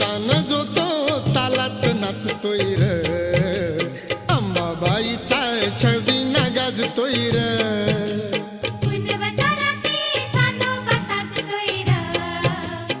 शान जो तो तालात नाचतोय र. अंबाबाईचा छवी ना गाजतोय र.